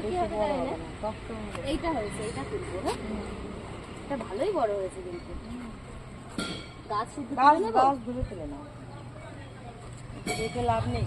হবে কত না, দূর কি হবে জানি না। না, শক্ত হবে। এইটা হয়েছে এইটা তুলবো হ্যাঁ এটা ভালোই বড় হয়েছে কিন্তু। গাছ শুদ্ধ গাছ গাছ ধরে তুলে নাও। দেখে লাভ নেই।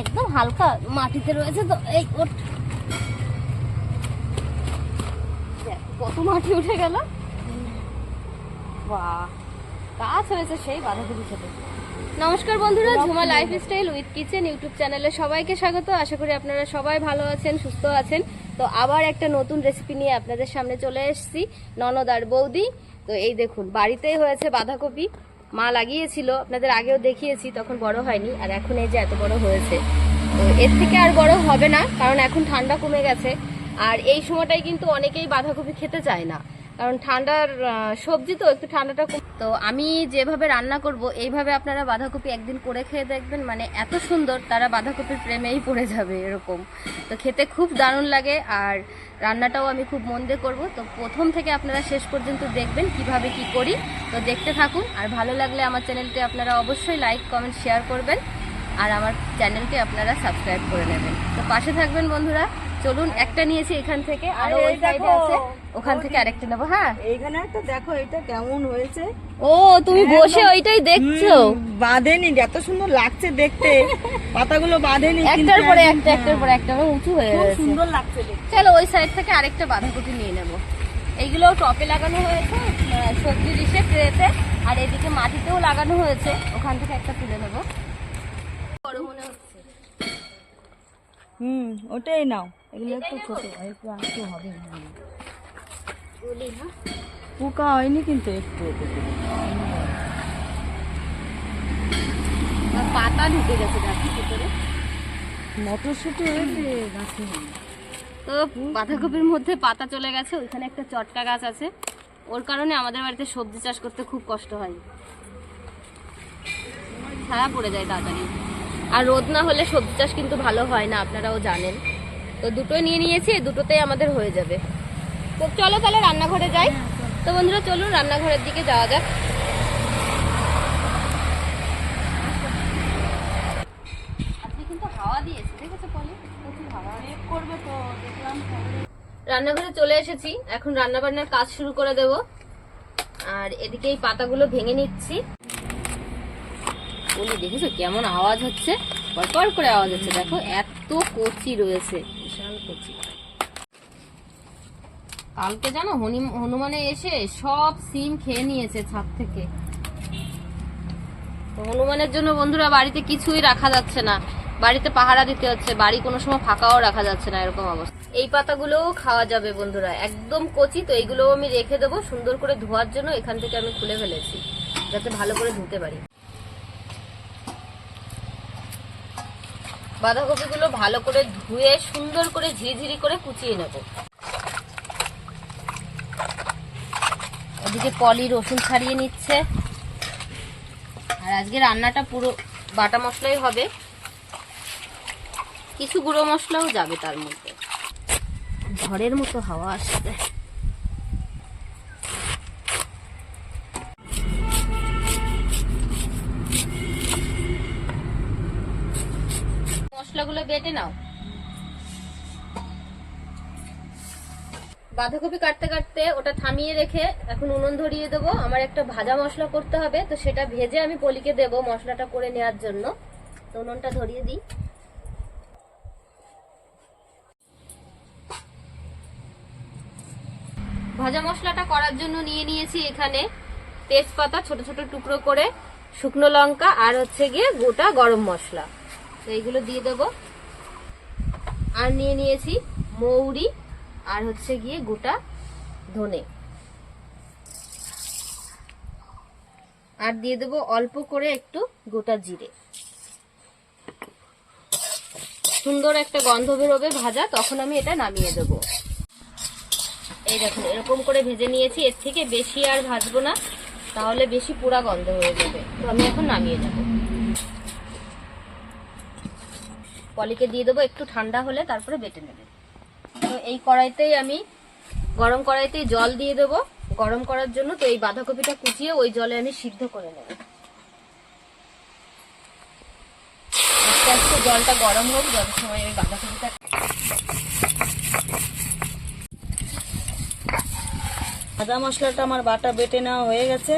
একদম হালকা মাটিতে রয়েছে তো। এই কত মাটি উঠে গেল। বাহ। গাছ হয়েছে সেই বাঁধাকপি খেতে নমস্কার বন্ধুরা, Jhuma lifestyle with kitchen YouTube চ্যানেলে সবাইকে স্বাগত। আশা করি আপনারা সবাই ভালো আছেন, সুস্থ আছেন। তো আবার একটা নতুন রেসিপি নিয়ে আপনাদের সামনে চলে এসেছি, ননদ আর বৌদি। তো এই দেখুন, বাড়িতেই হয়েছে বাঁধাকপি। মা লাগিয়েছিল, আপনাদের আগেও দেখিয়েছি, তখন বড় হয়নি, আর এখন এই যে এত বড় হয়েছে। তো এর থেকে আর বড় হবে না, কারণ এখন ঠান্ডা কমে গেছে। আর এই সময়টাই কিন্তু অনেকেই বাঁধাকপি খেতে চায় না। কারণ ঠান্ডার সবজি তো একটু ঠান্ডাটা তো আমি যেভাবে রান্না করব, এইভাবে আপনারা বাঁধাকপি একদিন করে খেয়ে দেখবেন মানে এত সুন্দর, তারা বাঁধাকপির প্রেমেই পড়ে যাবে এরকম। তো খেতে খুব দারুণ লাগে, আর রান্নাটাও আমি খুব মন দিয়ে করব। তো প্রথম থেকে আপনারা শেষ পর্যন্ত দেখবেন কীভাবে কি করি। তো দেখতে থাকুন, আর ভালো লাগলে আমার চ্যানেলটি আপনারা অবশ্যই লাইক, কমেন্ট, শেয়ার করবেন, আর আমার চ্যানেলটি আপনারা সাবস্ক্রাইব করে নেবেন। তো পাশে থাকবেন বন্ধুরা। চলুন একটা নিয়েছি এখান থেকে আর ওই সাইডে আছে। ওখান থেকে আরেকটা নেব হ্যাঁ। এইখানে একটা দেখো এটা কেমন হয়েছে। ও তুমি বসে ওইটাই দেখছ? বাঁধেনি এত সুন্দর লাগছে দেখতে। পাতাগুলো বাঁধেনি একটার পরে একটা একটার পরে একটা উঁচু হয়ে খুব গেছে। সুন্দর লাগছে দেখতে। চলো ওই সাইড থেকে আরেকটা বাঁধাকপি নিয়ে নেব। এইগুলো টপে লাগানো হয়েছে সবজি ডিশে ট্রেতে আর এদিকে মাটিতেও লাগানো হয়েছে। ওখান থেকে একটা তুলে নেব। বড় মনে হচ্ছে। হুম ওটাই নাও। এগুলো একটু ছোট একটু হবে। না পোকা হয়নি কিন্তু একটু পাতা ঢুকে গেছে গাছের ভিতরে। মটরশুটি হয়েছে গাছে তো বাঁধাকপির মধ্যে পাতা চলে গেছে ওইখানে একটা চটকা গাছ আছে। ওর কারণে আমাদের বাড়িতে সবজি চাষ করতে খুব কষ্ট হয়। ছায়া পড়ে যায় তাড়াতাড়ি। আর রোদ না হলে সবজি চাষ কিন্তু ভালো হয় না আপনারাও জানেন। তো দুটোই নিয়ে নিয়েছি দুটোতেই আমাদের হয়ে যাবে। তো চলো তাহলে রান্নাঘরে যাই। তো বন্ধুরা চলুন রান্নাঘরের দিকে যাওয়া যাক। রান্নাঘরে চলে এসেছি এখন রান্না বান্নার কাজ শুরু করে দেব। আর এদিকে এই পাতাগুলো ভেঙে নিচ্ছি। বলি দেখেছ কেমন আওয়াজ হচ্ছে? পরপর করে আওয়াজ হচ্ছে। দেখো এত কচি রয়েছে। বিশাল কচি। কালকে জানো হনি- হনুমানে এসে সব সিম খেয়ে নিয়েছে ছাদ থেকে। তো হনুমানের জন্য বন্ধুরা বাড়িতে কিছুই রাখা যাচ্ছে না। বাড়িতে পাহারা দিতে হচ্ছে বাড়ি কোনো সময় ফাঁকাও রাখা যাচ্ছে না এরকম অবস্থা। এই পাতাগুলোও খাওয়া যাবে বন্ধুরা একদম কচি তো এইগুলোও আমি রেখে দেবো সুন্দর করে ধোয়ার জন্য এখান থেকে আমি খুলে ফেলেছি যাতে ভালো করে ধুতে পারি। বাঁধাকপিগুলো ভালো করে ধুয়ে সুন্দর করে ঝিরিঝিরি করে কুচিয়ে নেব। ওদিকে পলি রসুন ছাড়িয়ে নিচ্ছে। আর আজকে রান্নাটা পুরো বাটা মশলাই হবে। কিছু গুঁড়ো মশলাও যাবে তার মধ্যে। ঝড়ের মতো হাওয়া আসছে। বেটে নাও। বাঁধাকপি কাটতে কাটতে ওটা থামিয়ে রেখে এখন উনুন ধরিয়ে দেবো। আমার একটা ভাজা মশলা করতে হবে, তো সেটা ভেজে আমি পলিকে দেব মশলাটা করে নেওয়ার জন্য। তো উনুনটা ধরিয়ে দিই। ভাজা মশলাটা করার জন্য নিয়ে নিয়েছি এখানে তেজপাতা ছোট ছোট টুকরো করে, শুকনো লঙ্কা আর হচ্ছে গিয়ে গোটা গরম মশলা। তো এইগুলো দিয়ে দেব। আর নিয়ে নিয়েছি মৌরি আর হচ্ছে গিয়ে গোটা ধনে। আর দিয়ে দেবো অল্প করে একটু গোটা জিরে। সুন্দর একটা গন্ধ বেরোবে ভাজা, তখন আমি এটা নামিয়ে দেবো। এই দেখুন, এরকম করে ভেজে নিয়েছি, এর থেকে বেশি আর ভাজবো না, তাহলে বেশি পুরা গন্ধ হয়ে যাবে। তো আমি এখন নামিয়ে দেবো পলিকে দিয়ে দেবো, একটু ঠান্ডা হলে তারপরে বেটে নেবে। তো এই কড়াইতেই আমি গরম কড়াইতেই জল দিয়ে দেবো। গরম করার জন্য তো এই বাঁধাকপিটা কুচিয়ে ওই জলে আমি সিদ্ধ করে নেব। আস্তে একটু জলটা গরম হোক, যত সময় ওই বাঁধাকপিটা ভাজা মশলাটা আমার বাটা বেটে নেওয়া হয়ে গেছে।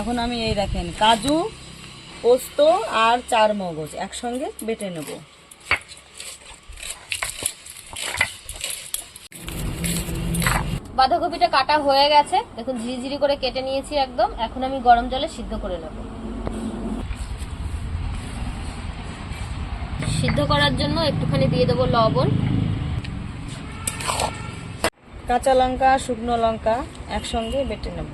এখন আমি এই দেখেন, কাজু, পোস্ত আর চার মগজ একসঙ্গে বেটে নেব। বাঁধাকপিটা কাটা হয়ে গেছে। দেখুন, ঝিরিঝিরি করে কেটে নিয়েছি একদম। এখন আমি গরম জলে সিদ্ধ করে নেব। সিদ্ধ করার জন্য একটুখানি দিয়ে দেবো লবণ। কাঁচা লঙ্কা, শুকনো লঙ্কা একসঙ্গে বেটে নেব।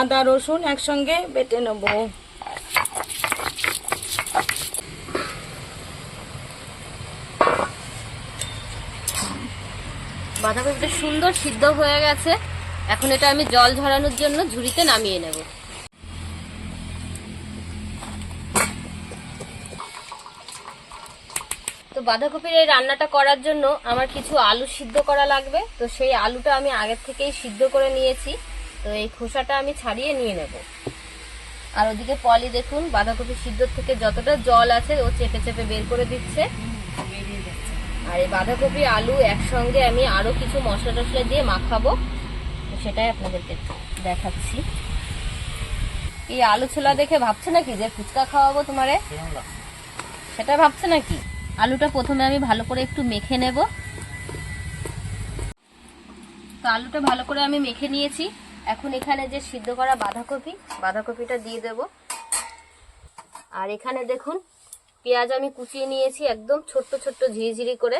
আদা, রসুন একসঙ্গে বেটে নেব। বাঁধাকপিটা সুন্দর সিদ্ধ হয়ে গেছে। এখন এটা আমি জল ঝরানোর জন্য ঝুড়িতে নামিয়ে নেব। তো বাঁধাকপির এই রান্নাটা করার জন্য আমার কিছু আলু সিদ্ধ করা লাগবে। তো সেই আলুটা আমি আগের থেকেই সিদ্ধ করে নিয়েছি। তো এই খোসাটা আমি ছাড়িয়ে নিয়ে নেব। আর ওদিকে পলি দেখুন, বাঁধাকপি সিদ্ধ থেকে যতটা জল আছে ও চেপে চেপে বের করে দিচ্ছে। আর এই বাঁধাকপি, আলু একসঙ্গে আমি আরও কিছু মশলা টশলা দিয়ে মাখাবো। সেটাই আপনাদেরকে দেখাচ্ছি। এই আলু ছোলা দেখে ভাবছে নাকি যে ফুচকা খাওয়াবো তোমারে? সেটা ভাবছে নাকি? আলুটা প্রথমে আমি ভালো করে একটু মেখে নেব। তো আলুটা ভালো করে আমি মেখে নিয়েছি। এখন এখানে যে সিদ্ধ করা বাঁধাকপি, বাঁধাকপিটা দিয়ে দেব। আর এখানে দেখুন, পেঁয়াজ আমি কুচিয়ে নিয়েছি একদম ছোট্ট ছোট্ট ঝিরিঝিরি করে।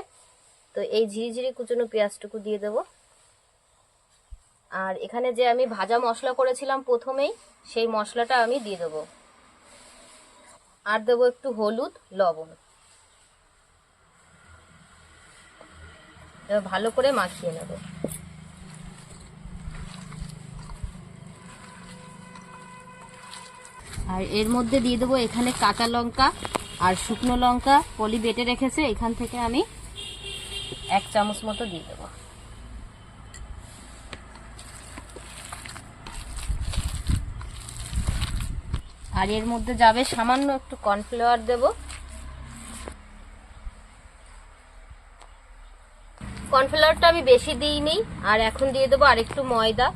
তো এই ঝিরিঝিরি কুচনো পেঁয়াজটুকু দিয়ে দেব। আর এখানে যে আমি ভাজা মশলা করেছিলাম প্রথমেই, সেই মশলাটা আমি দিয়ে দেব। আর দেবো একটু হলুদ, লবণ। ভালো করে মাখিয়ে নেব। আর এর মধ্যে দিয়ে দেবো এখানে কাঁচা লঙ্কা আর শুকনো লঙ্কা। পলি বেটে রেখেছে, এখান থেকে আমি এক চামচ মতো দিয়ে দেবো। আর এর মধ্যে যাবে সামান্য একটু কর্নফ্লাওয়ার দেব। কর্নফ্লাওয়ারটা আমি বেশি দিইনি, আর এখন দিয়ে দেবো আর একটু ময়দা।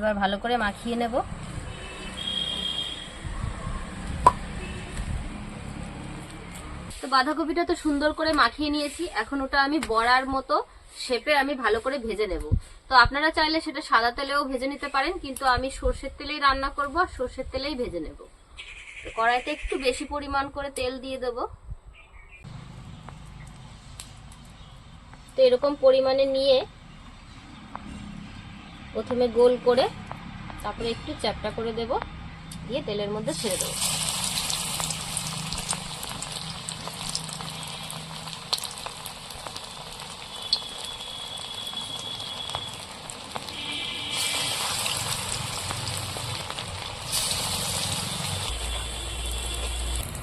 এবার ভালো করে মাখিয়ে নেব। তো বাঁধাকপিটা তো সুন্দর করে মাখিয়ে নিয়েছি। এখন ওটা আমি বড়ার মতো শেপে আমি ভালো করে ভেজে নেব। তো আপনারা চাইলে সেটা সাদা তেলেও ভেজে নিতে পারেন, কিন্তু আমি সর্ষের তেলেই রান্না করব আর সর্ষের তেলেই ভেজে নেব। কড়াইতে একটু বেশি পরিমাণ করে তেল দিয়ে দেব। তো এরকম পরিমাণে নিয়ে প্রথমে গোল করে তারপরে একটু চ্যাপটা করে দেব, দিয়ে তেলের মধ্যে ছেড়ে দেবো।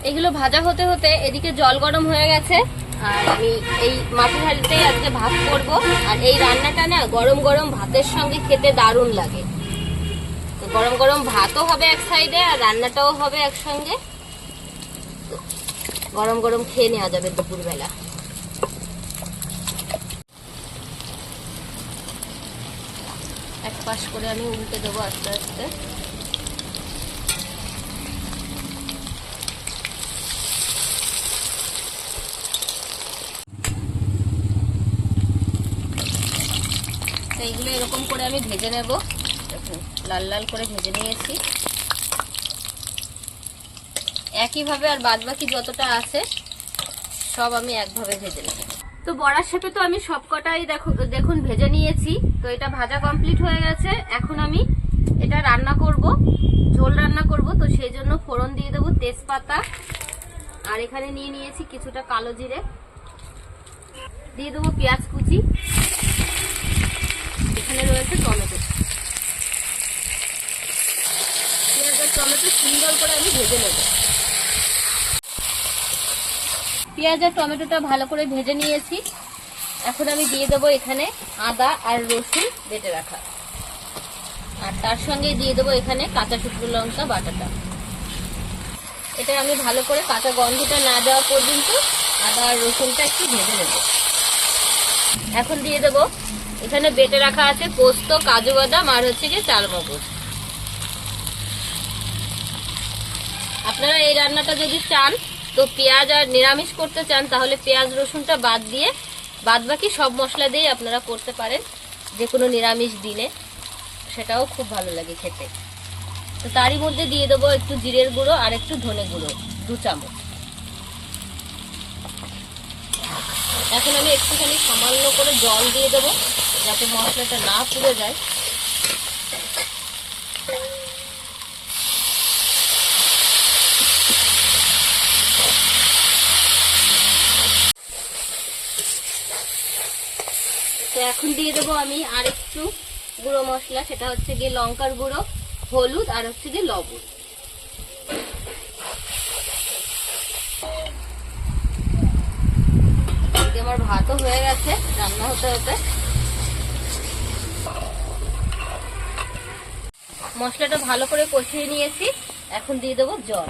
এগুলো ভাজা হতে হতে এদিকে জল গরম হয়ে গেছে। আমি এই মাটির আজকে ভাত করব। আর এই রান্নাটা না গরম গরম ভাতের সঙ্গে খেতে দারুণ লাগে। গরম গরম ভাতও হবে এক সাইডে আর রান্নাটাও হবে একসঙ্গে। গরম গরম খেয়ে নেওয়া যাবে দুপুরবেলা। এক পাশ করে আমি উল্টে দেবো আস্তে আস্তে। তো এইগুলো এরকম করে আমি ভেজে নেব। দেখুন, লাল লাল করে ভেজে নিয়েছি। একইভাবে আর বাদ বাকি যতটা আছে, সব আমি একভাবে ভেজে নেব। তো বড়ার শেপে তো আমি সবকটাই দেখো, দেখুন ভেজে নিয়েছি। তো এটা ভাজা কমপ্লিট হয়ে গেছে। এখন আমি এটা রান্না করব, ঝোল রান্না করব। তো সেই জন্য ফোড়ন দিয়ে দেবো তেজপাতা। আর এখানে নিয়ে নিয়েছি কিছুটা কালো জিরে। দিয়ে দেবো পেঁয়াজ কুচি। এখানে রয়েছে টমেটো। পেঁয়াজ আর টমেটো সুন্দর করে আমি ভেজে নেব। পেঁয়াজ আর টমেটোটা ভালো করে ভেজে নিয়েছি। এখন আমি দিয়ে দেবো এখানে আদা আর রসুন বেটে রাখা। আর তার সঙ্গে দিয়ে দেবো এখানে কাঁচা শুকনো লঙ্কা বাটাটা। এটা আমি ভালো করে কাঁচা গন্ধটা না যাওয়া পর্যন্ত আদা আর রসুনটা একটু ভেজে নেব। এখন দিয়ে দেবো এখানে বেটে রাখা আছে পোস্ত, কাজু বাদাম আর হচ্ছে গিয়ে চালমগজ আপনারা এই রান্নাটা যদি চান, তো পেঁয়াজ আর নিরামিষ করতে চান, তাহলে পেঁয়াজ রসুনটা বাদ দিয়ে বাদ বাকি সব মশলা দিয়েই আপনারা করতে পারেন যে কোনো নিরামিষ দিনে। সেটাও খুব ভালো লাগে খেতে। তো তারই মধ্যে দিয়ে দেবো একটু জিরের গুঁড়ো আর একটু ধনে গুঁড়ো, দু চামচ। এখন আমি একটুখানি সামান্য করে জল দিয়ে দেবো, যাতে মশলাটা না পুড়ে যায়। তো এখন দিয়ে দেবো আমি আর একটু গুঁড়ো মশলা, সেটা হচ্ছে গিয়ে লঙ্কার গুঁড়ো, হলুদ আর হচ্ছে গিয়ে লবণ। আমার ভাতও হয়ে গেছে, রান্না হতে হতে। মশলাটা ভালো করে কষিয়ে নিয়েছি, এখন দিয়ে দেবো জল।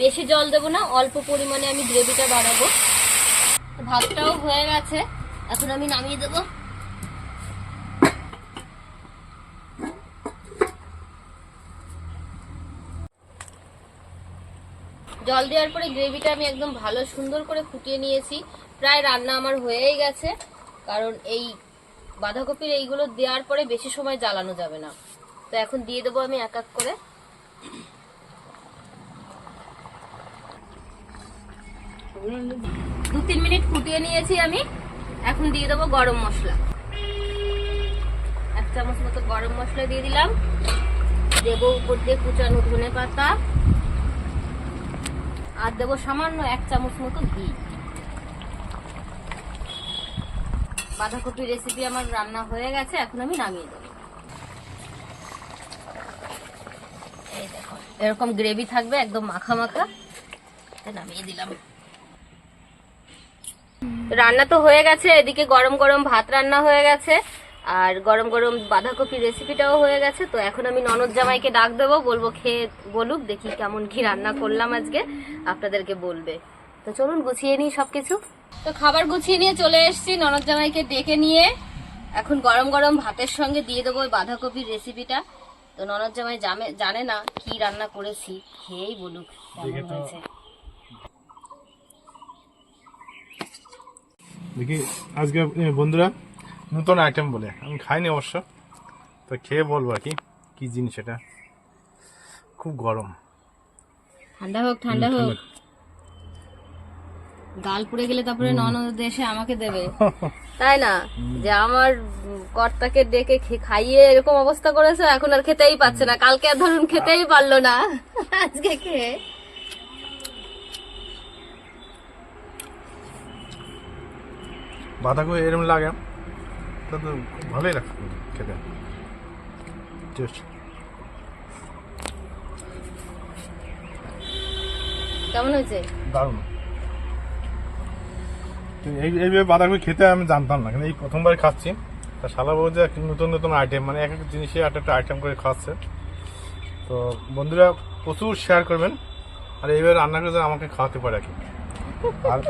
বেশি জল দেবো না, অল্প পরিমাণে আমি গ্রেভিটা বাড়াবো। ভাতটাও হয়ে গেছে, এখন আমি নামিয়ে দেবো। জল দেওয়ার পরে গ্রেভিটা আমি একদম ভালো সুন্দর করে ফুটিয়ে নিয়েছি। প্রায় রান্না আমার হয়েই গেছে, কারণ এই বাঁধাকপির এইগুলো দেওয়ার পরে বেশি সময় জ্বালানো যাবে না। তো এখন দিয়ে দেবো আমি এক এক করে। দু তিন মিনিট ফুটিয়ে নিয়েছি আমি। এখন দিয়ে দেবো গরম মশলা। এক চামচ মতো গরম মশলা দিয়ে দিলাম। দেবো উপর দিয়ে কুচানো ধনে পাতা আর দেবো সামান্য এক চামচ মতো ঘি। বাঁধাকপির রেসিপি আমার রান্না হয়ে গেছে, এখন আমি নামিয়ে দেবো। এরকম গ্রেভি থাকবে, একদম মাখা মাখা। নামিয়ে দিলাম। রান্না তো হয়ে গেছে, এদিকে গরম গরম ভাত রান্না হয়ে গেছে, আর গরম গরম বাঁধাকপি রেসিপিটাও হয়ে গেছে, তো এখন আমি ননদ জামাইকে ডাক দেবো, বলব খেয়ে বলুক, দেখি কেমন কি রান্না করলাম আজকে, আপনাদেরকে বলবে। তো চলুন গুছিয়ে নিই সবকিছু। তো খাবার গুছিয়ে নিয়ে চলে এসেছি ননদ জামাইকে ডেকে নিয়ে। এখন গরম গরম ভাতের সঙ্গে দিয়ে দেবো বাঁধাকপির রেসিপিটা তো ননদ জামাই জামে- জানে না কি রান্না করেছি খেয়েই বলুক কেমন হয়েছে। দেখি আজকে বন্ধুরা নতুন আইটেম বলে। আমি খাইনি অবশ্য তো খেয়ে বলব আর কি কি জিনিস এটা? খুব গরম। ঠান্ডা হোক ঠান্ডা হোক। গাল পুড়ে গেলে তারপরে ননদ এসে আমাকে দেবে। তাই না? যে আমার কর্তাকে ডেকে খাইয়ে এরকম অবস্থা করেছে এখন আর খেতেই পাচ্ছে না। কালকে আর ধরুন খেতেই পারল না। আজকে খেয়ে বাঁধাকপি এরকম লাগে। তো ভালোই লাগছে খেতে। টেস্ট কেমন হয়েছে? দারুণ। এইভাবে বাঁধাকপি খেতে আমি জানতাম না কিন্তু এই প্রথমবার খাচ্ছি। তা শালা বউ যে নতুন নতুন আইটেম মানে এক এক জিনিসে একটা একটা আইটেম করে খাচ্ছে তো বন্ধুরা প্রচুর শেয়ার করবেন আর এইভাবে রান্না করে আমাকে খাওয়াতে পারে আর কি। আর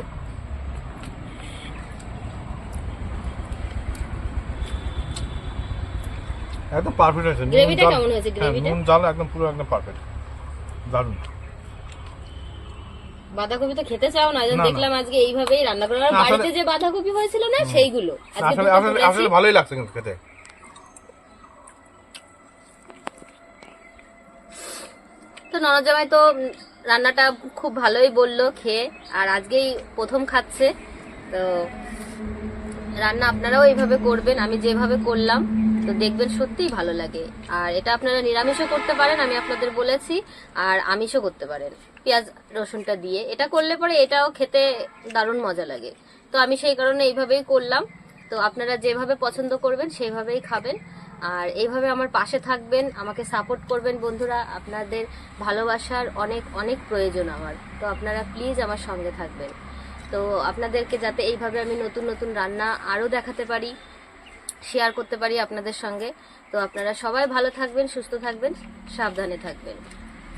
একদম পারফেক্ট হয়েছে। নুন, জল- হ্যাঁ, নুন জাল একদম পুরো একদম পারফেক্ট দারুণ। বাঁধাকপি তো খেতে চাও না। দেখলাম আজকে এইভাবেই রান্না করো বাড়িতে যে বাঁধাকপি হয়েছিল না সেইগুলো। আসলে আসলে ভালোই লাগছে কিন্তু খেতে। তো ননদ জামাই তো রান্নাটা খুব ভালোই বলল খেয়ে আর আজকেই প্রথম খাচ্ছে। তো রান্না আপনারাও এইভাবে করবেন আমি যেভাবে করলাম। তো দেখবেন সত্যিই ভালো লাগে। আর এটা আপনারা নিরামিষও করতে পারেন আমি আপনাদের বলেছি আর আমিষও করতে পারেন। পেঁয়াজ রসুনটা দিয়ে। এটা করলে পরে এটাও খেতে দারুণ মজা লাগে। তো আমি সেই কারণে এইভাবেই করলাম। তো আপনারা যেভাবে পছন্দ করবেন সেইভাবেই খাবেন। আর এইভাবে আমার পাশে থাকবেন আমাকে সাপোর্ট করবেন বন্ধুরা। আপনাদের ভালোবাসার অনেক অনেক প্রয়োজন আমার। তো আপনারা প্লিজ আমার সঙ্গে থাকবেন। তো আপনাদেরকে যাতে এইভাবে আমি নতুন নতুন রান্না আরও দেখাতে পারি। শেয়ার করতে পারি আপনাদের সঙ্গে। তো আপনারা সবাই ভালো থাকবেন সুস্থ থাকবেন সাবধানে থাকবেন।